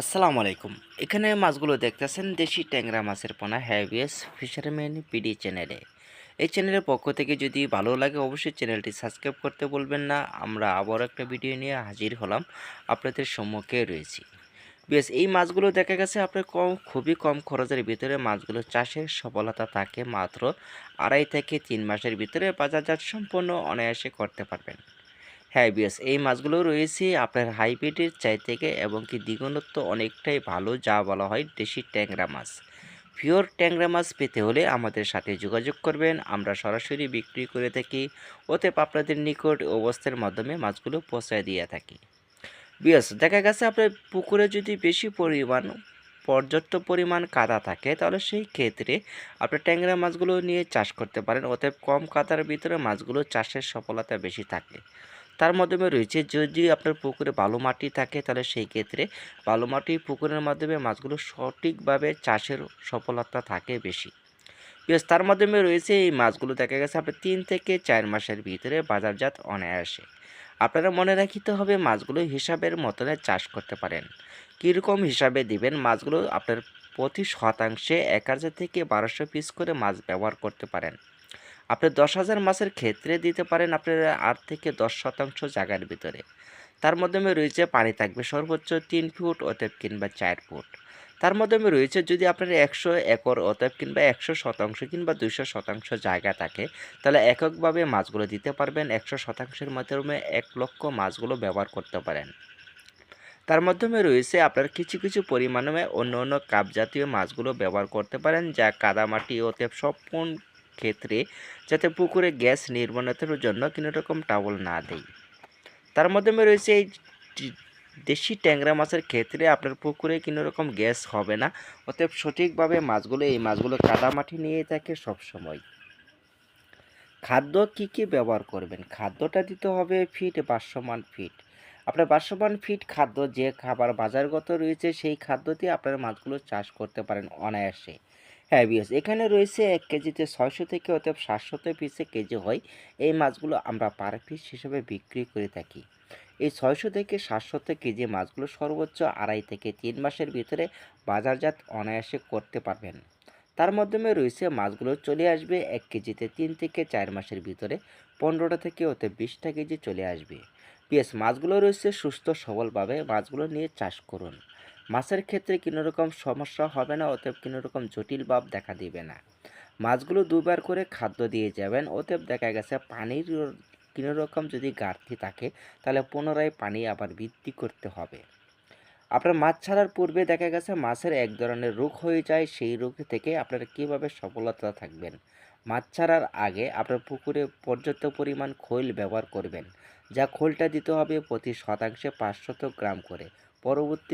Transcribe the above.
আসসালামু আলাইকুম। এখানে মাছগুলো দেখতেছেন দেশি ট্যাংরা মাছের পোনা হ্যাভিয়াস ফিশারম্যান পিডি চ্যানেলে। এই চ্যানেলের পক্ষ থেকে যদি ভালো লাগে অবশ্যই চ্যানেলটি সাবস্ক্রাইব করতে বলবেন না। আমরা আবার একটা ভিডিও নিয়ে হাজির হলাম, আপনাদের সম্মুখে রয়েছি। বেশ, এই মাছগুলো দেখা গেছে আপনার কম, খুবই কম খরচের ভিতরে মাছগুলো চাষের সফলতা থাকে মাত্র আড়াই থেকে তিন মাসের ভিতরে বাজারজাত সম্পন্ন অনায়াসে করতে পারবেন। হ্যাঁ বিয়াস এই মাছগুলো রয়েছে। আপনার হাইব্রিডের চাই থেকে এবং কি দ্বিগুণত্ব অনেকটাই ভালো, যা বলা হয় দেশি ট্যাংরা মাছ। পিওর ট্যাংরা মাছ পেতে হলে আমাদের সাথে যোগাযোগ করবেন। আমরা সরাসরি বিক্রি করে থাকি। ওতে আপনাদের নিকট অবস্থার মাধ্যমে মাছগুলো পৌঁছায় দিয়ে থাকি। বিয়াস দেখা গেছে আপনার পুকুরে যদি বেশি পরিমাণ, পর্যাপ্ত পরিমাণ কাদা থাকে, তাহলে সেই ক্ষেত্রে আপনি ট্যাংরা মাছগুলো নিয়ে চাষ করতে পারেন। অতএব কম কাদার ভিতরে মাছগুলো চাষের সফলতা বেশি থাকে। তার মাধ্যমে রয়েছে, যদি আপনার পুকুরে বালু মাটি থাকে, তাহলে সেই ক্ষেত্রে বালু মাটি পুকুরের মাধ্যমে মাছগুলো সঠিকভাবে চাষের সফলতা থাকে বেশি। বেশ, তার মাধ্যমে রয়েছে এই মাছগুলো, দেখা গেছে আপনার তিন থেকে চার মাসের ভিতরে বাজারজাত অনায়াসে। আপনারা মনে রাখিতে হবে, মাছগুলো হিসাবের মতনে চাষ করতে পারেন। কীরকম হিসাবে দিবেন, মাছগুলো আপনার প্রতি শতাংশে এক হাজার থেকে বারোশো পিস করে মাছ ব্যবহার করতে পারেন। আপনি দশ হাজার মাছের ক্ষেত্রে দিতে পারেন আপনার আট থেকে দশ শতাংশ জায়গার ভিতরে। তার মাধ্যমে রয়েছে পানি থাকবে সর্বোচ্চ তিন ফুট অতএব কিংবা চার ফুট। তার মাধ্যমে রয়েছে যদি আপনার একশো একর অতএব কিংবা একশো শতাংশ কিংবা দুইশো শতাংশ জায়গা থাকে, তাহলে এককভাবে মাছগুলো দিতে পারবেন। একশো শতাংশের মাধ্যমে এক লক্ষ মাছগুলো ব্যবহার করতে পারেন। তার মাধ্যমে রয়েছে আপনার কিছু কিছু পরিমাণে অন্য অন্য কাপ জাতীয় মাছগুলো ব্যবহার করতে পারেন, যা কাদামাটি অতএব সম্পূর্ণ ক্ষেত্রে যাতে পুকুরে গ্যাস নির্মাণের জন্য কোনো রকম টাওয়াল না দেয়। তার মাধ্যমে রয়েছে এই দেশি ট্যাংরা মাছের ক্ষেত্রে আপনার পুকুরে কোনো রকম গ্যাস হবে না। অতএব সঠিকভাবে মাছগুলো, এই মাছগুলো কাদামাটি নিয়ে থাকে সবসময়। খাদ্য কি কি ব্যবহার করবেন? খাদ্যটা দিতে হবে ফিট বাসমান ফিট আপনার বাসমান ফিট খাদ্য যে খাবার বাজারগত রয়েছে সেই খাদ্য দিয়ে আপনার মাছগুলো চাষ করতে পারেন অনায়াসে। হ্যাঁ বিয়স এখানে রয়েছে এক কেজিতে ছয়শো থেকে অতএব সাতশত পিসে কেজি হয়। এই মাছগুলো আমরা পার পিস হিসেবে বিক্রি করে থাকি। এই ছয়শো থেকে সাতশত কেজি মাছগুলো সর্বোচ্চ আড়াই থেকে তিন মাসের ভিতরে বাজারজাত অনায়াসে করতে পারবেন। তার মাধ্যমে রয়েছে মাছগুলো চলে আসবে এক কেজিতে তিন থেকে চার মাসের ভিতরে, পনেরোটা থেকে ওতে বিশটা কেজি চলে আসবে। পিএস মাছগুলো রয়েছে সুস্থ, সবলভাবে মাছগুলো নিয়ে চাষ করুন। মাছের ক্ষেত্রে কোনো রকম সমস্যা হবে না, অতএব কোনো রকম জটিল ভাব দেখা দিবে না। মাছগুলো দুবার করে খাদ্য দিয়ে যাবেন, অতএব দেখা গেছে পানির কোনো রকম যদি ঘাটতি থাকে, তাহলে পুনরায় পানি আবার বৃদ্ধি করতে হবে। আপনার মাছ ছাড়ার পূর্বে দেখা গেছে মাছের এক ধরনের রোগ হয়ে যায়, সেই রোগ থেকে আপনারা কীভাবে সফলতা থাকবেন? মাছ ছাড়ার আগে আপনার পুকুরে পর্যাপ্ত পরিমাণ খৈল ব্যবহার করবেন, যা খোলটা দিতে হবে প্রতি শতাংশে পাঁচশত গ্রাম করে। পরবর্তী